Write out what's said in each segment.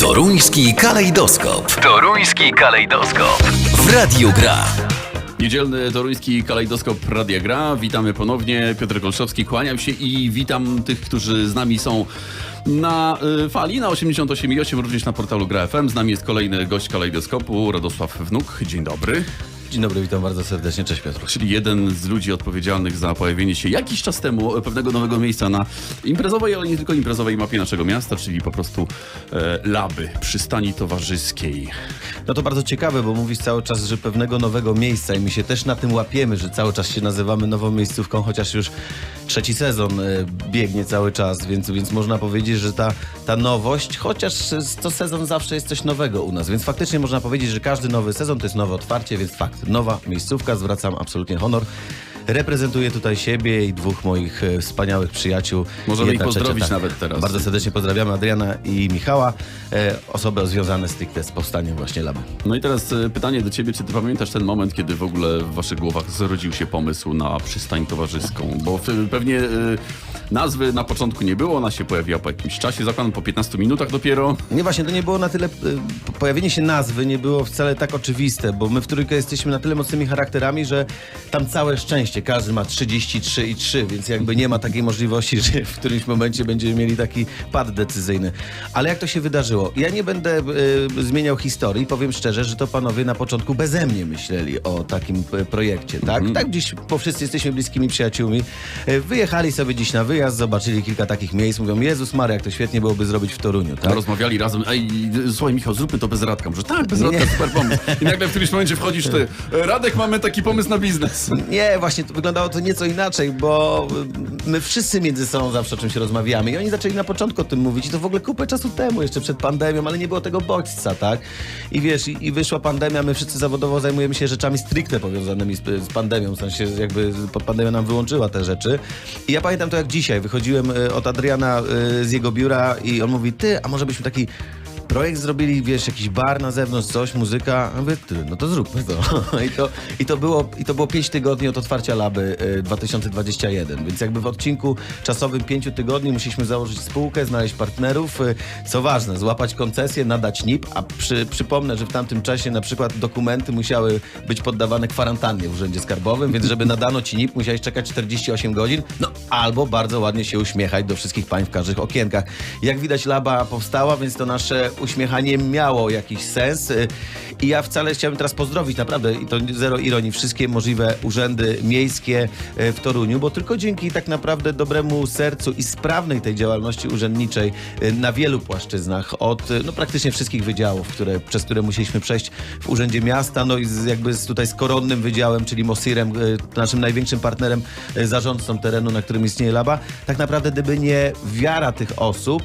Toruński kalejdoskop. Toruński kalejdoskop. W Radiu Gra. Niedzielny toruński kalejdoskop Radia Gra. Witamy ponownie. Piotr Kolszowski, kłaniam się i witam tych, którzy z nami są na y, fali na 88,8, również na portalu Gra FM. Z nami jest kolejny gość kalejdoskopu, Radosław Wnuk. Dzień dobry. Dzień dobry, witam bardzo serdecznie, cześć Piotr. Czyli jeden z ludzi odpowiedzialnych za pojawienie się jakiś czas temu pewnego nowego miejsca na imprezowej, ale nie tylko imprezowej mapie naszego miasta, czyli po prostu e, laby, przystani towarzyskiej. No to bardzo ciekawe, bo mówisz cały czas, że pewnego nowego miejsca i my się też na tym łapiemy, że cały czas się nazywamy nową miejscówką, chociaż już trzeci sezon e, biegnie cały czas, więc, więc można powiedzieć, że ta, ta nowość, chociaż co sezon zawsze jest coś nowego u nas, więc faktycznie można powiedzieć, że każdy nowy sezon to jest nowe otwarcie, więc fakt, nowa miejscówka, zwracam absolutnie honor. Reprezentuję tutaj siebie i dwóch moich e, wspaniałych przyjaciół. Możemy ich trzecia, pozdrowić tak. nawet teraz. Bardzo serdecznie pozdrawiamy Adriana i Michała, e, osoby związane stricte z powstaniem właśnie Laby. No i teraz e, pytanie do ciebie, czy ty pamiętasz ten moment, kiedy w ogóle w waszych głowach zrodził się pomysł na przystań towarzyską? Bo pewnie e, nazwy na początku nie było, ona się pojawiła po jakimś czasie, zakładam po 15 minutach dopiero. Nie, właśnie, to nie było na tyle, y, pojawienie się nazwy nie było wcale tak oczywiste, bo my w trójkę jesteśmy na tyle mocnymi charakterami, że tam całe szczęście, każdy ma 33 i 3, więc jakby nie ma takiej możliwości, że w którymś momencie będziemy mieli taki pad decyzyjny. Ale jak to się wydarzyło? Ja nie będę y, zmieniał historii, powiem szczerze, że to panowie na początku beze mnie myśleli o takim y, projekcie, tak? Tak dziś, bo wszyscy jesteśmy bliskimi przyjaciółmi. Y, Wyjechali sobie dziś na wyjazd, zobaczyli kilka takich miejsc, mówią, Jezus Maria, jak to świetnie byłoby zrobić w Toruniu, tak? Rozmawiali razem, ej, słuchaj Michał, zróbmy to bez Radka. Może tak, bez Radka, Nie. super pomysł. I nagle w którymś momencie wchodzisz ty, "E, Radek, mamy taki pomysł na biznes. Nie, właśnie to wyglądało to nieco inaczej, bo my wszyscy między sobą zawsze o czymś rozmawiamy i oni zaczęli na początku o tym mówić i to w ogóle kupę czasu temu, jeszcze przed pandemią, ale nie było tego bodźca, tak? I wiesz, i, i wyszła pandemia, my wszyscy zawodowo zajmujemy się rzeczami stricte powiązanymi z, z pandemią, w sensie jakby pandemia nam wyłączyła te rzeczy. I ja pamiętam to jak dzisiaj, wychodziłem y, od Adriana y, z jego biura i on mówi, ty, a może byśmy taki projekt zrobili, wiesz, jakiś bar na zewnątrz, coś, muzyka. Mówię, ty, no to zróbmy to. I to, i to, było, i to było 5 tygodni od otwarcia Laby y, 2021, więc jakby w odcinku czasowym 5 tygodni musieliśmy założyć spółkę, znaleźć partnerów, y, co ważne, złapać koncesję, nadać NIP, a przy, przypomnę, że w tamtym czasie na przykład dokumenty musiały być poddawane kwarantannie w Urzędzie Skarbowym, więc żeby nadano ci NIP, musiałeś czekać 48 godzin, no albo bardzo ładnie się uśmiechać do wszystkich pań w każdych okienkach. Jak widać Laba powstała, więc to nasze uśmiechanie miało jakiś sens. Y, i ja wcale chciałbym teraz pozdrowić naprawdę, i to zero ironii, wszystkie możliwe urzędy miejskie y, w Toruniu, bo tylko dzięki tak naprawdę dobremu sercu i sprawnej tej działalności urzędniczej y, na wielu płaszczyznach, od y, no, praktycznie wszystkich wydziałów, które, przez które musieliśmy przejść w Urzędzie Miasta, no i z, jakby z, tutaj z koronnym wydziałem, czyli Mosirem, naszym największym partnerem, zarządcą terenu, na którym istnieje Laba, tak naprawdę gdyby nie wiara tych osób,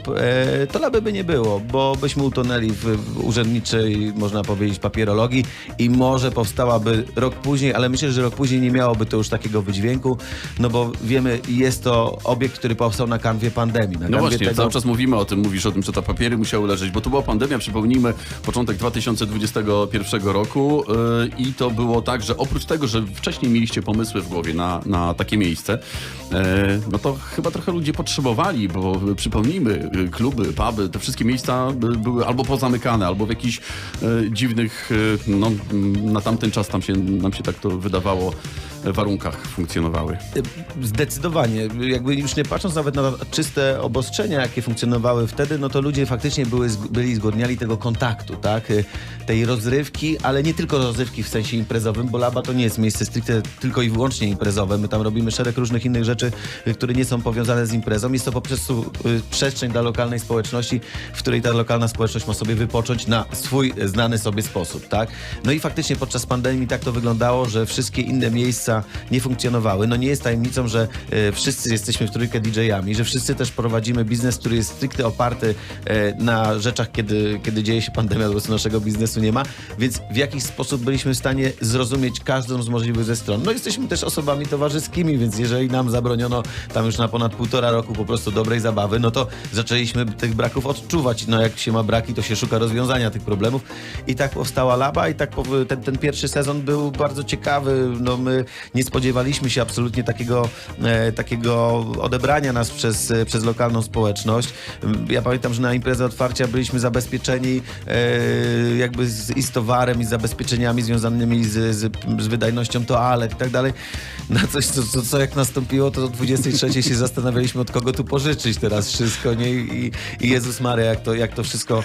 to Laby by nie było, bo byśmy utonęli w urzędniczej, można powiedzieć, papierologii i może powstałaby rok później, ale myślę, że rok później nie miałoby to już takiego wydźwięku, no bo wiemy, jest to obiekt, który powstał na kanwie pandemii. Na No kanwie właśnie, tego- cały czas mówimy o tym, mówisz o tym, że te papiery musiały leżeć, bo to była pandemia, przypomnijmy, początek 2021 roku yy, i to było tak, że oprócz tego, że wcześniej mieliście pomysły w głowie na, na takie miejsce, yy, no to chyba trochę ludzie potrzebowali, bo przypomnijmy, yy, kluby, puby, te wszystkie miejsca by- były albo pozamykane, albo w jakichś yy, dziwnych, no mm, na tamten czas tam się, nam się tak to wydawało, warunkach funkcjonowały. Zdecydowanie. Jakby już nie patrząc nawet na czyste obostrzenia, jakie funkcjonowały wtedy, no to ludzie faktycznie były, byli zgłodniali tego kontaktu, tak? Y, Tej rozrywki, ale nie tylko rozrywki w sensie imprezowym, bo Laba to nie jest miejsce stricte tylko i wyłącznie imprezowe. My tam robimy szereg różnych innych rzeczy, y, które nie są powiązane z imprezą. Jest to po prostu y, przestrzeń dla lokalnej społeczności, w której ta lokalna społeczność ma sobie wypocząć na swój znany sobie sposób, tak? No i faktycznie podczas pandemii tak to wyglądało, że wszystkie inne miejsca nie funkcjonowały. No nie jest tajemnicą, że e, wszyscy jesteśmy w trójkę DJ-ami, że wszyscy też prowadzimy biznes, który jest stricte oparty e, na rzeczach, kiedy, kiedy dzieje się pandemia, po naszego biznesu nie ma, więc w jakiś sposób byliśmy w stanie zrozumieć każdą z możliwych ze stron. No jesteśmy też osobami towarzyskimi, więc jeżeli nam zabroniono tam już na ponad półtora roku po prostu dobrej zabawy, no to zaczęliśmy tych braków odczuwać. No jak się ma braki, to się szuka rozwiązania tych problemów i tak powstała Laba i tak ten, ten pierwszy sezon był bardzo ciekawy. No my nie spodziewaliśmy się absolutnie takiego, e, takiego odebrania nas przez, e, przez lokalną społeczność. M, Ja pamiętam, że na imprezę otwarcia byliśmy zabezpieczeni e, jakby z, i z towarem, i z zabezpieczeniami związanymi z, z, z wydajnością toalet i tak dalej. Na coś, co, co, co jak nastąpiło, to o 23 się zastanawialiśmy, od kogo tu pożyczyć teraz wszystko, nie? I, i Jezus Maria, jak to, jak to wszystko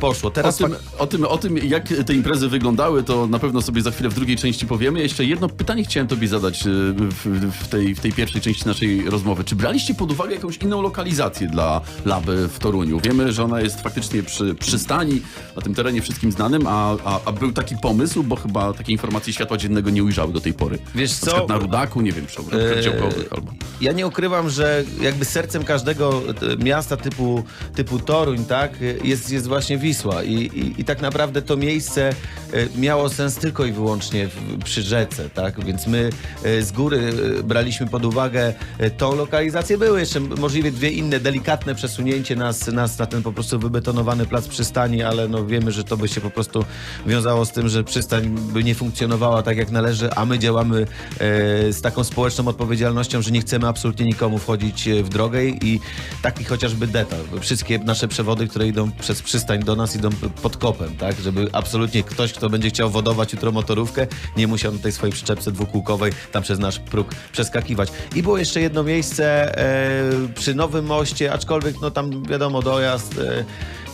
poszło. O Teraz tym, o, tym, o tym, jak te imprezy wyglądały, to na pewno sobie za chwilę w drugiej części powiemy. Jeszcze jedno pytanie chciałem tobie zadać e, w, w, tej, w tej pierwszej części naszej rozmowy. Czy braliście pod uwagę jakąś inną lokalizację dla Laby w Toruniu? Wiemy, że ona jest faktycznie przy przystani, na tym terenie wszystkim znanym, a, a, a był taki pomysł, bo chyba takiej informacji światła dziennego nie ujrzały do tej pory. Wiesz Na co? przykład na Rudaku, nie wiem, przy ogrodach Eee, działkowych albo... Ja nie ukrywam, że jakby sercem każdego e, miasta typu, typu Toruń, tak, jest, jest właśnie Wisła. I, i, I tak naprawdę to miejsce e, miało sens tylko i wyłącznie w, przy rzece, tak? Więc my z góry e, braliśmy pod uwagę e, tą lokalizację. Były jeszcze możliwie dwie inne, delikatne przesunięcie nas, nas na ten po prostu wybetonowany plac przystani, ale no wiemy, że to by się po prostu wiązało z tym, że przystań by nie funkcjonowała tak jak należy, a my działamy e, z taką społeczną odpowiedzialnością, że nie chcemy absolutnie nikomu wchodzić e, w drogę i taki chociażby detal. Wszystkie nasze przewody, które idą przez przystań do nas, idą pod kopem, tak? Żeby absolutnie ktoś, kto będzie chciał wodować jutro motorówkę, nie musiał na tej swojej przyczepce dwukółkowej tam przez nasz próg przeskakiwać. I było jeszcze jedno miejsce e, przy Nowym Moście, aczkolwiek no tam wiadomo, dojazd... E,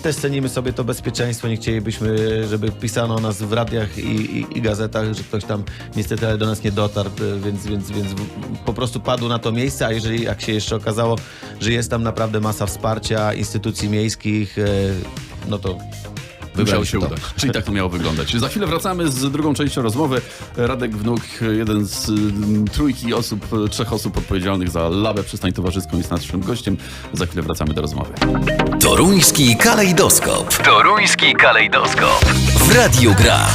też cenimy sobie to bezpieczeństwo, nie chcielibyśmy, żeby pisano o nas w radiach i, i, i gazetach, że ktoś tam niestety do nas nie dotarł, e, więc, więc, więc po prostu padł na to miejsce, a jeżeli jak się jeszcze okazało, że jest tam naprawdę masa wsparcia instytucji miejskich, e, no to Musiało się to. udać. Czyli tak to miało wyglądać. Za chwilę wracamy z drugą częścią rozmowy. Radek Wnuk, jeden z mm, trójki osób, trzech osób odpowiedzialnych za labę przystań towarzyską jest naszym gościem. Za chwilę wracamy do rozmowy. Toruński kalejdoskop. Toruński kalejdoskop. W Radiu Gra.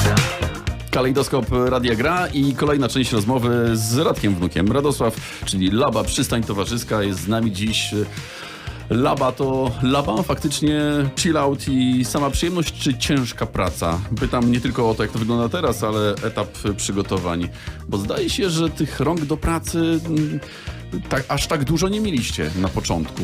Kalejdoskop Radia Gra i kolejna część rozmowy z Radkiem Wnukiem. Radosław, czyli Laba Przystań Towarzyska jest z nami dziś. Laba to laba, faktycznie chill out i sama przyjemność, czy ciężka praca? Pytam nie tylko o to, jak to wygląda teraz, ale etap przygotowań, bo zdaje się, że tych rąk do pracy mm, tak, aż tak dużo nie mieliście na początku.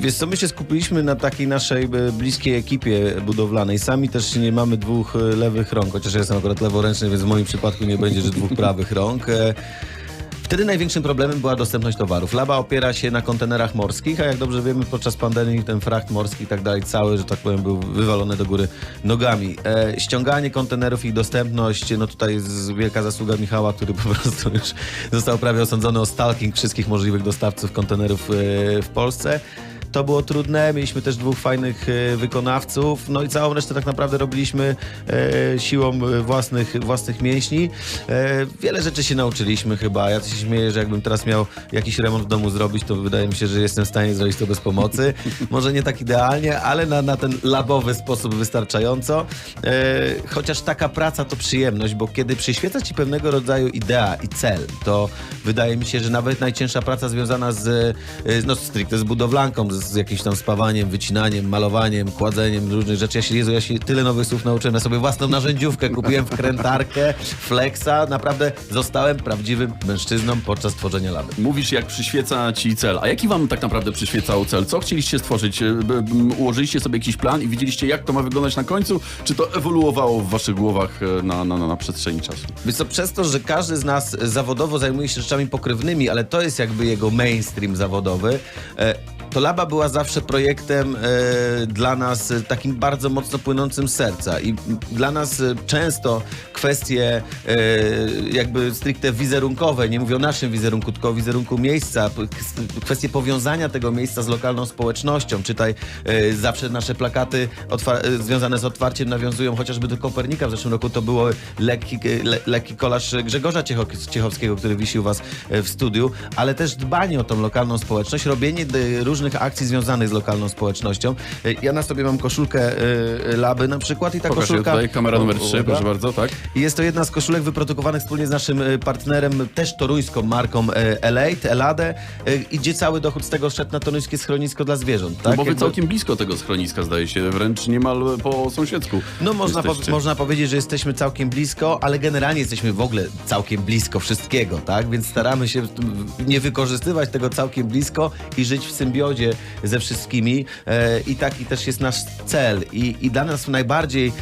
Wiesz co, my się skupiliśmy na takiej naszej e, bliskiej ekipie budowlanej. Sami też nie mamy dwóch e, lewych rąk, chociaż ja jestem akurat leworęczny, więc w moim przypadku nie będzie, że dwóch prawych rąk. Wtedy największym problemem była dostępność towarów. Laba opiera się na kontenerach morskich, a jak dobrze wiemy, podczas pandemii ten fracht morski i tak dalej, cały, że tak powiem, był wywalony do góry nogami. E, ściąganie kontenerów i dostępność, no tutaj jest wielka zasługa Michała, który po prostu już został prawie osądzony o stalking wszystkich możliwych dostawców kontenerów e, w Polsce. To było trudne, mieliśmy też dwóch fajnych e, wykonawców, no i całą resztę tak naprawdę robiliśmy e, siłą własnych, własnych mięśni. E, wiele rzeczy się nauczyliśmy chyba. Ja się śmieję, że jakbym teraz miał jakiś remont w domu zrobić, to wydaje mi się, że jestem w stanie zrobić to bez pomocy. Może nie tak idealnie, ale na, na ten labowy sposób wystarczająco. Chociaż taka praca to przyjemność, bo kiedy przyświeca ci pewnego rodzaju idea i cel, to wydaje mi się, że nawet najcięższa praca związana z, no stricte z budowlanką, z, z jakimś tam spawaniem, wycinaniem, malowaniem, kładzeniem różnych rzeczy. Ja się, Jezu, ja się tyle nowych słów nauczyłem. Ja sobie własną narzędziówkę kupiłem, wkrętarkę, flexa. Naprawdę zostałem prawdziwym mężczyzną podczas tworzenia laby. Mówisz, jak przyświeca ci cel. A jaki wam tak naprawdę przyświecał cel? Co chcieliście stworzyć? E, Ułożyliście sobie jakiś plan i widzieliście, jak to ma wyglądać na końcu? Czy to ewoluowało w waszych głowach e, na, na, na, na przestrzeni czasu? Więc to przez to, że każdy z nas zawodowo zajmuje się rzeczami pokrewnymi, ale to jest jakby jego mainstream zawodowy, e, to Laba była zawsze projektem e, dla nas takim bardzo mocno płynącym serca i dla nas e, często kwestie e, jakby stricte wizerunkowe, nie mówię o naszym wizerunku, tylko o wizerunku miejsca, kwestie powiązania tego miejsca z lokalną społecznością. Czytaj, e, zawsze nasze plakaty e, związane z otwarciem nawiązują chociażby do Kopernika. W zeszłym roku to było lekki, le, lekki kolaż Grzegorza Ciecho- Ciechowskiego, który wisi u was e, w studiu, ale też dbanie o tą lokalną społeczność, robienie różnych akcji związanych z lokalną społecznością. E, Ja na sobie mam koszulkę e, Laby na przykład i ta Pokaż koszulka... tutaj, kamera numer O, 3, uwaga. proszę bardzo, tak? Jest to jedna z koszulek wyprodukowanych wspólnie z naszym e, partnerem, też toruńską marką e, Elate, Elade. E, Idzie cały dochód z tego szedł na toruńskie schronisko dla zwierząt. No Tak? bo wy Jakby- całkiem blisko tego schroniska, zdaje się, wręcz niemal po sąsiedzku. No można, po, można powiedzieć, że jesteśmy całkiem blisko, ale generalnie jesteśmy w ogóle całkiem blisko wszystkiego, tak? Więc staramy się nie wykorzystywać tego całkiem blisko i żyć w symbiozie ze wszystkimi. I taki też jest nasz cel. I, i dla nas najbardziej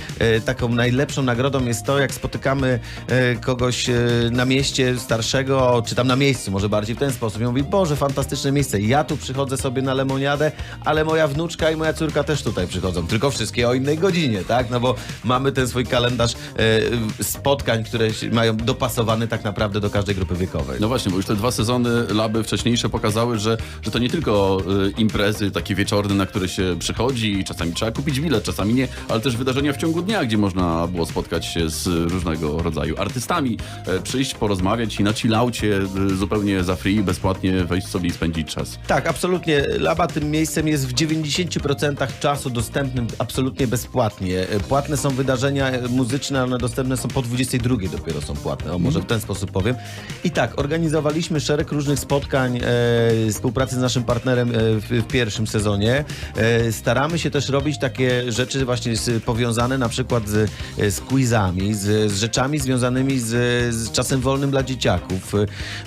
taką najlepszą nagrodą jest to, jak spotykamy e, kogoś e, na mieście starszego, czy tam na miejscu, może bardziej w ten sposób. I mówi, Boże, fantastyczne miejsce. Ja tu przychodzę sobie na lemoniadę, ale moja wnuczka i moja córka też tutaj przychodzą. Tylko wszystkie o innej godzinie, tak? No bo mamy ten swój kalendarz e, spotkań, które mają dopasowany tak naprawdę do każdej grupy wiekowej. No właśnie, bo już te dwa sezony laby wcześniejsze pokazały, że, że to nie tylko imprezy takie wieczorne, na które się przychodzi i czasami trzeba kupić bilet, czasami nie, ale też wydarzenia w ciągu dnia, gdzie można było spotkać się z różnego rodzaju artystami, e, przyjść, porozmawiać i na chillaucie y, zupełnie za free, bezpłatnie wejść sobie i spędzić czas. Tak, absolutnie. Laba tym miejscem jest w 90% czasu dostępnym absolutnie bezpłatnie. E, Płatne są wydarzenia e, muzyczne, one dostępne są po 22 dopiero są płatne, o może w ten sposób powiem. I tak, organizowaliśmy szereg różnych spotkań, e, współpracy z naszym partnerem e, w, w pierwszym sezonie. E, staramy się też robić takie rzeczy właśnie z, powiązane na przykład z, e, z quizami, z, z rzeczami związanymi z, z czasem wolnym dla dzieciaków.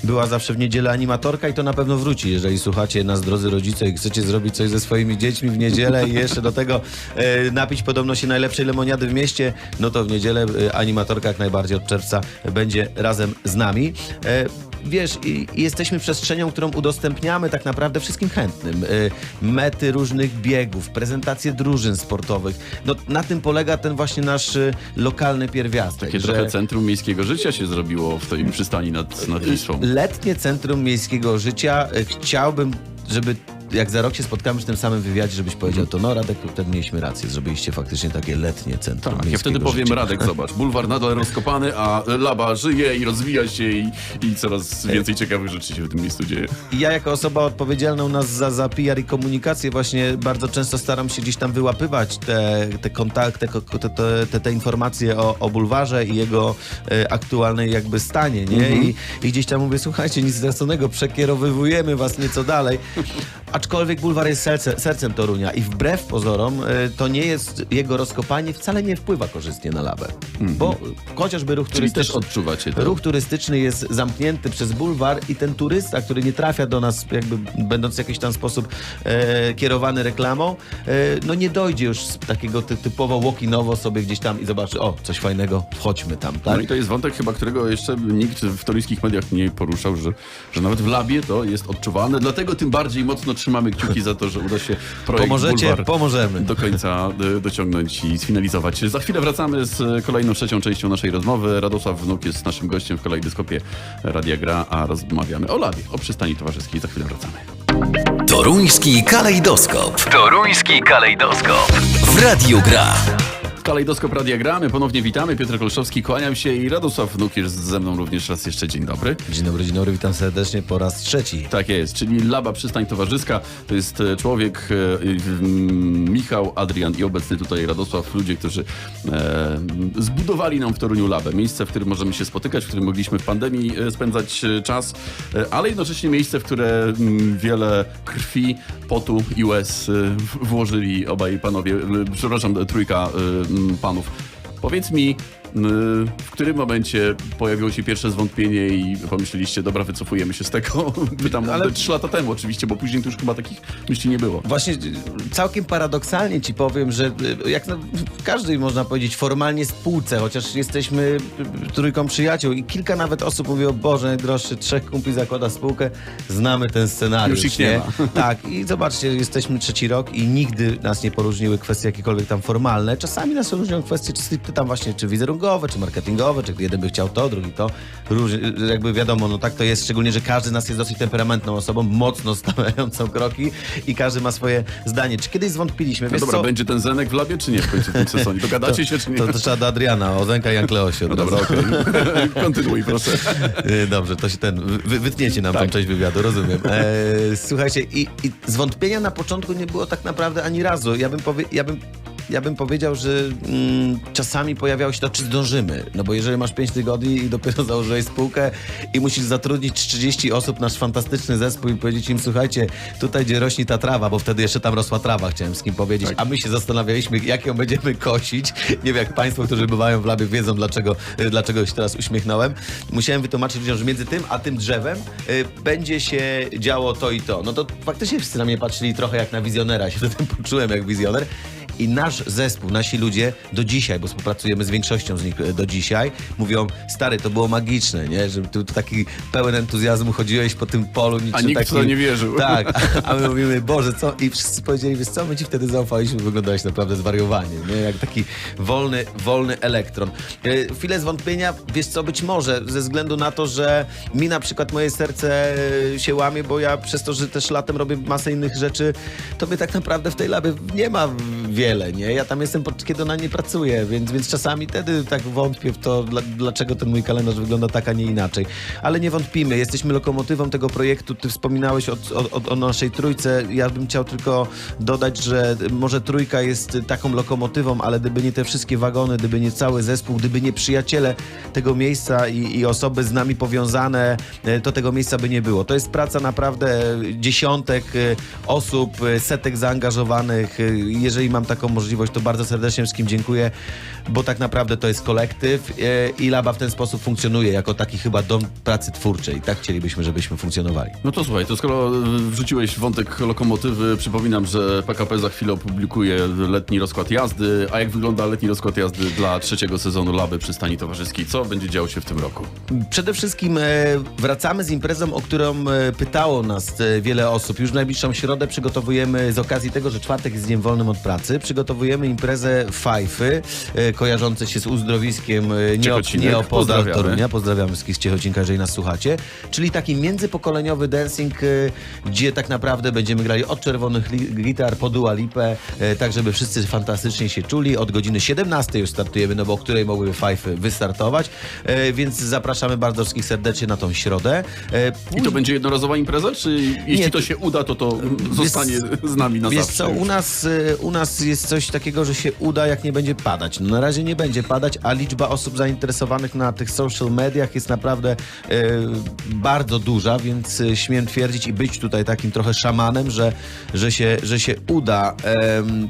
Była zawsze w niedzielę animatorka i to na pewno wróci, jeżeli słuchacie nas, drodzy rodzice, i chcecie zrobić coś ze swoimi dziećmi w niedzielę i jeszcze do tego e, napić podobno się najlepszej lemoniady w mieście, no to w niedzielę e, animatorka jak najbardziej od czerwca będzie razem z nami. E, Wiesz, jesteśmy przestrzenią, którą udostępniamy tak naprawdę wszystkim chętnym. Y, mety różnych biegów, prezentacje drużyn sportowych. No, na tym polega ten właśnie nasz y, lokalny pierwiastek. Takie że trochę centrum miejskiego życia się zrobiło w tej przystani nad, nad Wisłą. Letnie Centrum Miejskiego Życia. Y, Chciałbym, żeby jak za rok się spotkamy w tym samym wywiadzie, żebyś powiedział to, no Radek, wtedy mieliśmy rację, zrobiliście faktycznie takie letnie Centrum Tak, ja wtedy powiem, Życia. Radek, zobacz, bulwar nadal rozkopany, a laba żyje i rozwija się i, i coraz więcej ciekawych rzeczy się w tym miejscu dzieje. I ja jako osoba odpowiedzialna u nas za, za PR i komunikację właśnie bardzo często staram się gdzieś tam wyłapywać te, te kontakty, te, te, te, informacje o, o bulwarze i jego e, aktualnej jakby stanie, nie? I, I gdzieś tam mówię, słuchajcie, nic straconego, przekierowywujemy was nieco dalej. Aczkolwiek bulwar jest serce, sercem Torunia i wbrew pozorom e, to nie jest, jego rozkopanie wcale nie wpływa korzystnie na labę. Bo chociażby ruch Czyli też turystyczny... odczuwacie to. Ruch turystyczny jest zamknięty przez bulwar i ten turysta, który nie trafia do nas, jakby będąc w jakiś tam sposób e, kierowany reklamą, e, no nie dojdzie już z takiego ty, typowo walk-inowo sobie gdzieś tam i zobaczy, o, coś fajnego, wchodźmy tam, tak? No i to jest wątek chyba, którego jeszcze nikt w toryjskich mediach nie poruszał, że, że nawet w labie to jest odczuwalne. Dlatego tym bardziej mocno trzymamy kciuki za to, że uda się projekt Pomożecie? Bulwar Pomożemy. do końca e, dociągnąć i sfinalizować. Za chwilę wracamy z kolejną, trzecią częścią naszej rozmowy. Radosław Wnuk jest naszym gościem w kalejdoskopie Radia Gra, a rozmawiamy o labie, o przystani towarzyskiej. Za chwilę wracamy. Toruński kalejdoskop. Toruński kalejdoskop. W Radiu Gra. Kalejdoskop Radia Gra, my ponownie witamy. Piotr Kolszowski, kłaniam się i Radosław Wnuk jest ze mną również raz jeszcze. Dzień dobry. Dzień dobry, dzień dobry, witam serdecznie po raz trzeci. Tak jest, czyli Laba Przystań Towarzyska. To jest e, człowiek, e, Michał, Adrian i obecny tutaj Radosław, ludzie, którzy e, zbudowali nam w Toruniu Labę. Miejsce, w którym możemy się spotykać, w którym mogliśmy w pandemii e, spędzać czas, ale jednocześnie miejsce, w które wiele krwi, potu i łez włożyli obaj panowie, przepraszam, trójka panów. Powiedz mi, w którym momencie pojawiło się pierwsze zwątpienie i pomyśleliście, dobra, wycofujemy się z tego? Pytam, ale trzy lata temu oczywiście, bo później to już chyba takich myśli nie było. Właśnie y, całkiem paradoksalnie ci powiem, że y, jak na, w każdej można powiedzieć formalnie spółce, chociaż jesteśmy y, trójką przyjaciół i kilka nawet osób mówi o Boże, najdroższy, trzech kumpli zakłada spółkę, znamy ten scenariusz. Już ich nie ma. Tak i zobaczcie, jesteśmy trzeci rok i nigdy nas nie poróżniły kwestie jakiekolwiek tam formalne. Czasami nas różnią kwestie czy stricte tam właśnie czy wizerunkowe, czy marketingowe, czy jeden by chciał to, drugi to. Róż, jakby wiadomo, no tak to jest, szczególnie, że każdy z nas jest dosyć temperamentną osobą, mocno stawiającą kroki i każdy ma swoje zdanie. Czy kiedyś zwątpiliśmy? No Wiesz dobra, co? będzie ten Zenek w labie, czy nie w końcu w tym sezonie? Dogadacie się, czy nie? To, to trzeba do Adriana, o Zenka i Ankleosie. No dobra, okej. Kontynuuj, proszę. Y, Dobrze, to się ten, wy, wytniecie nam Tak. tą część wywiadu, rozumiem. E, słuchajcie, i, i zwątpienia na początku nie było tak naprawdę ani razu. Ja bym, powie, ja bym ja bym powiedział, że mm, czasami pojawiało się to, czy zdążymy. No bo jeżeli masz 5 tygodni i dopiero założyłeś spółkę i musisz zatrudnić 30 osób, nasz fantastyczny zespół i powiedzieć im, słuchajcie, tutaj gdzie rośnie ta trawa, bo wtedy jeszcze tam rosła trawa, chciałem z kim powiedzieć, a my się zastanawialiśmy, jak ją będziemy kosić. Nie wiem, jak państwo, którzy bywają w labie, wiedzą, dlaczego, y, dlaczego się teraz uśmiechnąłem. Musiałem wytłumaczyć ludziom, że między tym a tym drzewem y, będzie się działo to i to. No to faktycznie wszyscy na mnie patrzyli trochę jak na wizjonera, się wtedy poczułem jak wizjoner. I nasz zespół, nasi ludzie do dzisiaj, bo współpracujemy z większością z nich e, do dzisiaj, mówią, stary, to było magiczne, nie? Że tu, taki pełen entuzjazmu chodziłeś po tym polu. A nikt taki... to nie wierzył. Tak, a my mówimy, Boże, co? I wszyscy powiedzieli, wiesz co, my ci wtedy zaufaliśmy, wyglądałeś naprawdę zwariowanie, nie? Jak taki wolny, wolny elektron. E, Chwilę zwątpienia, wiesz co, być może, ze względu na to, że mi na przykład moje serce e, się łamie, bo ja przez to, że też latem robię masę innych rzeczy, to mnie tak naprawdę w tej labie nie ma wiele, nie? Ja tam jestem, kiedy ona nie pracuje, więc, więc czasami wtedy tak wątpię w to, dla, dlaczego ten mój kalendarz wygląda tak, a nie inaczej. Ale nie wątpimy, jesteśmy lokomotywą tego projektu. Ty wspominałeś o, o, o naszej trójce. Ja bym chciał tylko dodać, że może trójka jest taką lokomotywą, ale gdyby nie te wszystkie wagony, gdyby nie cały zespół, gdyby nie przyjaciele tego miejsca i, i osoby z nami powiązane, e, to tego miejsca by nie było. To jest praca naprawdę dziesiątek e, osób, e, setek zaangażowanych. E, Jeżeli mam taką możliwość, to bardzo serdecznie wszystkim dziękuję, bo tak naprawdę to jest kolektyw e, i Laba w ten sposób funkcjonuje, jako taki chyba dom pracy twórczej. Tak chcielibyśmy, żebyśmy funkcjonowali. No to słuchaj, to skoro y, wrzuciłeś wątek lokomotywy, przypominam, że PKP za chwilę opublikuje letni rozkład jazdy. A jak wygląda letni rozkład jazdy dla trzeciego sezonu Laby Przystani Towarzyskiej? Co będzie działo się w tym roku? Przede wszystkim e, wracamy z imprezą, o którą e, pytało nas e, wiele osób. Już w najbliższą środę przygotowujemy, z okazji tego, że czwartek jest dniem wolnym od pracy, przygotowujemy imprezę Fajfy, e, kojarzące się z uzdrowiskiem nie, nieopodal Pozdrawiamy. Torunia. Pozdrawiam wszystkich z Ciechocinka, jeżeli nas słuchacie. Czyli taki międzypokoleniowy dancing, e, gdzie tak naprawdę będziemy grali od czerwonych gitar po Dua Lipę, e, tak żeby wszyscy fantastycznie się czuli. Od godziny 17 już startujemy, no bo o której mogłyby Fajfy wystartować, więc zapraszamy bardzo wszystkich serdecznie na tą środę. E, I to będzie jednorazowa impreza, czy jeśli Nie, to się uda, to to zostanie z nami na Wiesz zawsze? co, u nas, u nas jest coś takiego, że się uda, jak nie będzie padać. No, na razie nie będzie padać, a liczba osób zainteresowanych na tych social mediach jest naprawdę y, bardzo duża, więc y, śmiem twierdzić i być tutaj takim trochę szamanem, że, że, się, że się uda.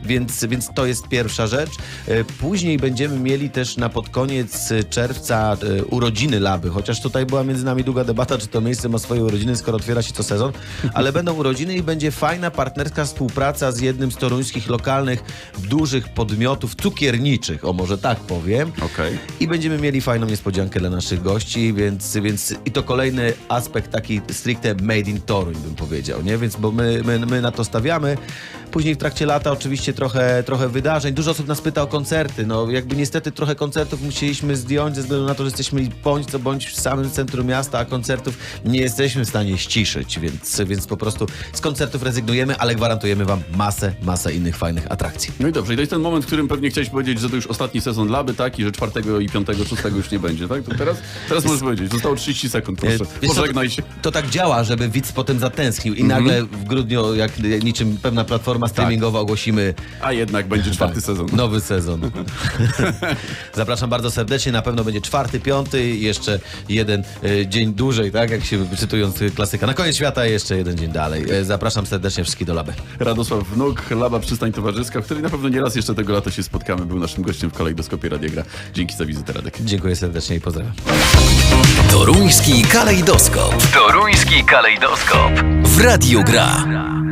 Więc, więc to jest pierwsza rzecz. Y, Później będziemy mieli też na pod koniec czerwca urodziny Laby, chociaż tutaj była między nami długa debata, czy to miejsce ma swoje urodziny, skoro otwiera się co sezon, ale będą urodziny i będzie fajna partnerska współpraca z jednym z toruńskich lokalnych dużych podmiotów cukierniczych, o może tak powiem. Okej. I będziemy mieli fajną niespodziankę dla naszych gości, więc, więc i to kolejny aspekt taki stricte made in Toruń bym powiedział, nie? Więc bo my, my, my na to stawiamy. Później w trakcie lata oczywiście trochę, trochę wydarzeń. Dużo osób nas pyta o koncerty. No jakby niestety trochę koncertów musieliśmy zdjąć ze względu na to, że jesteśmy bądź co bądź w samym centrum miasta, a koncertów nie jesteśmy w stanie ściszyć, więc, więc po prostu z koncertów rezygnujemy, ale gwarantujemy wam masę, masę innych fajnych atrakcji. No i dobrze, i to jest ten moment, w którym pewnie chciałeś powiedzieć, że to już ostatni sezon Laby, tak? I że czwartego i piątego, szóstego już nie będzie, tak? To teraz, teraz możesz powiedzieć. Zostało 30 sekund, proszę. E, wiesz co, Pożegnaj się. To tak działa, żeby widz potem zatęsknił i nagle w grudniu, jak niczym pewna platforma streamingowa ogłosimy A jednak będzie czwarty tak, sezon. Nowy sezon. Zapraszam bardzo serdecznie. Na pewno będzie czwarty, piąty i jeszcze jeden e, dzień dłużej, tak? Jak się cytując klasyka. Na koniec świata jeszcze jeden dzień dalej. E, zapraszam serdecznie wszystkich do Laby. Radosław Wnuk, Laba Przystań Towarzyska, w której na pewno nie raz jeszcze tego lata się spotkamy. Był naszym gościem w Kalejdoskopie Radiogra. Dzięki za wizytę, Radek. Dziękuję serdecznie i pozdrawiam. Toruński kalejdoskop Toruński kalejdoskop. w Radio Gra.